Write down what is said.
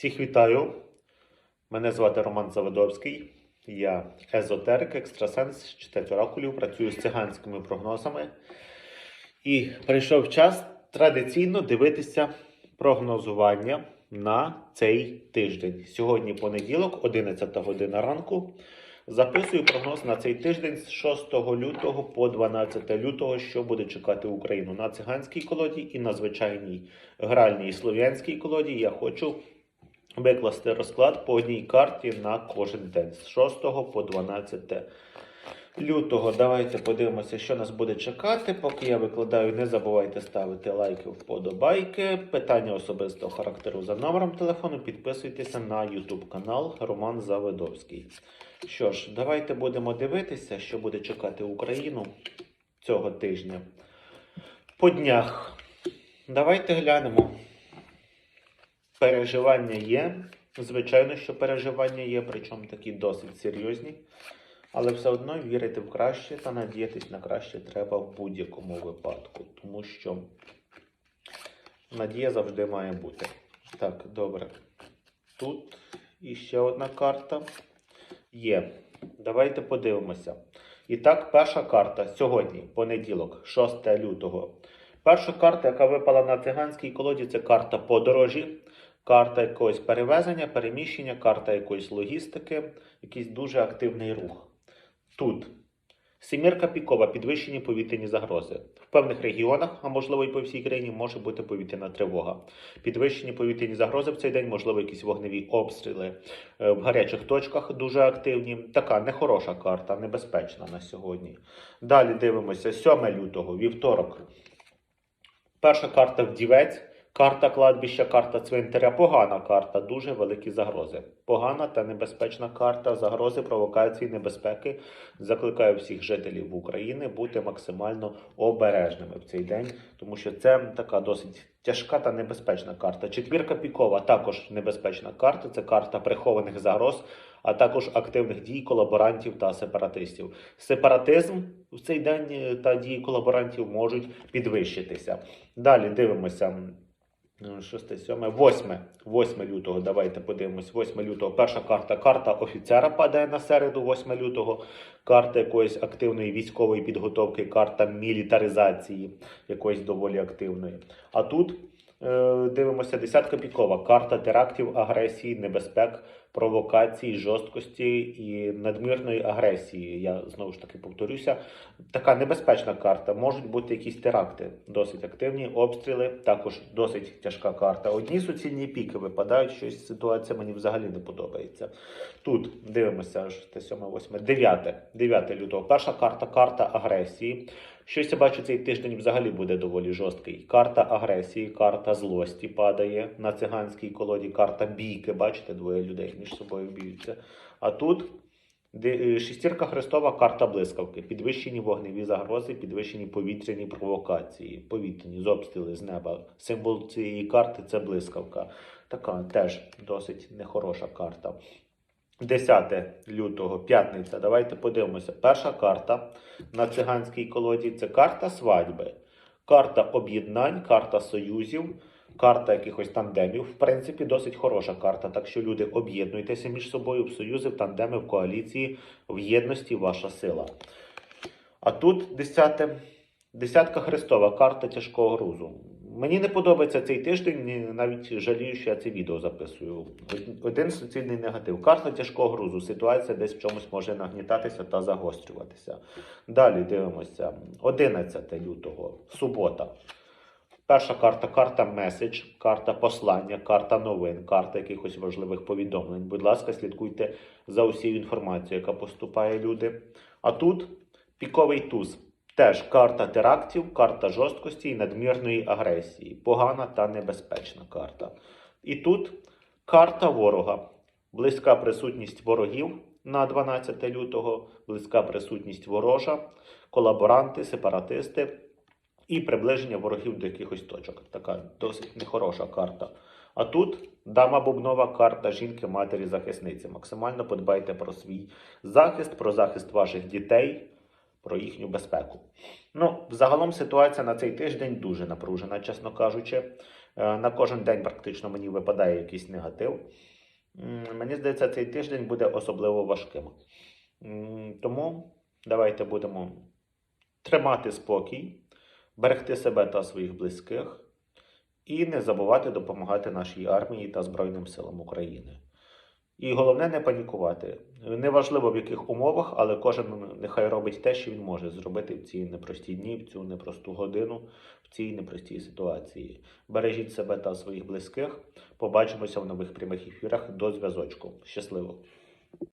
Всіх вітаю. Мене звати Роман Заводовський. Я езотерик, екстрасенс, читач оракулів, працюю з циганськими прогнозами. І прийшов час традиційно дивитися прогнозування на цей тиждень. Сьогодні понеділок, 11 година ранку. Записую прогноз на цей тиждень з 6 лютого по 12 лютого, що буде чекати Україну на циганській колоді і на звичайній гральній слов'янській колоді. Я хочу викласти розклад по одній карті на кожен день з 6 по 12 лютого. Давайте подивимося, що нас буде чекати. Поки я викладаю, не забувайте ставити лайки, вподобайки. Питання особистого характеру за номером телефону. Підписуйтеся на YouTube канал Роман Завидовський. Що ж, давайте будемо дивитися, що буде чекати Україну цього тижня. По днях. Давайте глянемо. Переживання є. Звичайно, що переживання є, причому такі досить серйозні. Але все одно вірити в краще та надіятись на краще треба в будь-якому випадку, тому що надія завжди має бути. Так, добре. Тут іще одна карта є. Давайте подивимося. І так, перша карта сьогодні, понеділок, 6 лютого. Перша карта, яка випала на циганській колоді, це карта подорожі, карта якогось перевезення, переміщення, карта якоїсь логістики, якийсь дуже активний рух. Тут Семірка пікова, підвищені повітряні загрози. В певних регіонах, а можливо і по всій країні, може бути повітряна тривога. Підвищені повітряні загрози в цей день, можливо, якісь вогневі обстріли Е, в гарячих точках дуже активні. Така нехороша карта, небезпечна на сьогодні. Далі дивимося 7 лютого, вівторок. Перша карта вдівець. Карта кладбища, карта цвинтаря. Погана карта, дуже великі загрози. Погана та небезпечна карта, загрози, провокації, небезпеки. Закликаю всіх жителів України бути максимально обережними в цей день, тому що це така досить тяжка та небезпечна карта. Четвірка пікова також небезпечна карта. Це карта прихованих загроз, а також активних дій колаборантів та сепаратистів. Сепаратизм в цей день е, та дії колаборантів можуть підвищитися. Далі дивимося. 6, 7, 8, 8 лютого. Давайте подивимось. 8 лютого. Перша карта. Карта офіцера падає на середу, 8 лютого. Карта якоїсь активної військової підготовки, карта мілітаризації якоїсь доволі активної. А тут е, дивимося десятка пікова. Карта терактів, агресії, небезпек, провокацій, жорсткості і надмірної агресії. Я знову ж таки повторюся. Така небезпечна карта. Можуть бути якісь теракти, досить активні, обстріли, також досить тяжка карта. Одні суцільні піки випадають, щось ситуація мені взагалі не подобається. Тут дивимося 6, 7, 8, 9, 9 лютого. Перша карта карта агресії. Щось я бачу, цей тиждень взагалі буде доволі жорсткий. Карта агресії, карта злості падає на циганській колоді, карта бійки. Бачите, двоє людей між собою б'ються. А тут е, Христова, карта блискавки. Підвищені вогневі загрози, підвищені повітряні провокації, повітряні з обстріли з неба. Символ цієї карти це блискавка. Така теж досить нехороша карта. 10 лютого, п'ятниця. Давайте подивимося. Перша карта на циганській колоді це карта свадьби, карта об'єднань, карта союзів, карта якихось тандемів. В принципі, досить хороша карта. Так що люди об'єднуйтеся між собою в союзи, в тандеми, в коаліції, в єдності ваша сила. А тут 10, десятка Христова, карта тяжкого грузу. Мені не подобається цей тиждень, навіть жалію, що я це відео записую. Один суцільний негатив. Карта тяжкого грузу. Ситуація десь в чомусь може нагнітатися та загострюватися. Далі дивимося. 11 лютого, субота. Перша карта карта меседж, карта послання, карта новин, карта якихось важливих повідомлень. Будь ласка, слідкуйте за усією інформацією, яка поступає люди. А тут піковий туз. Теж карта терактів, карта жорсткості і надмірної агресії. Погана та небезпечна карта. І тут карта ворога. Близька присутність ворогів на 12 лютого, близька присутність ворожа, колаборанти, сепаратисти і приближення ворогів до якихось точок. Така досить нехороша карта. А тут дама бубнова карта жінки, матері, захисниці. Максимально подбайте про свій захист, про захист ваших дітей, про їхню безпеку. Ну, загалом ситуація на цей тиждень дуже напружена, чесно кажучи. Е, На кожен день практично мені випадає якийсь негатив. Мені здається, цей тиждень буде особливо важким. Тому давайте будемо тримати спокій, берегти себе та своїх близьких і не забувати допомагати нашій армії та Збройним силам України. І головне не панікувати. Неважливо в яких умовах, але кожен нехай робить те, що він може зробити в ці непрості дні, в цю непросту годину, в цій непростій ситуації. Бережіть себе та своїх близьких. Побачимося в нових прямих ефірах. До зв'язочку. Щасливо!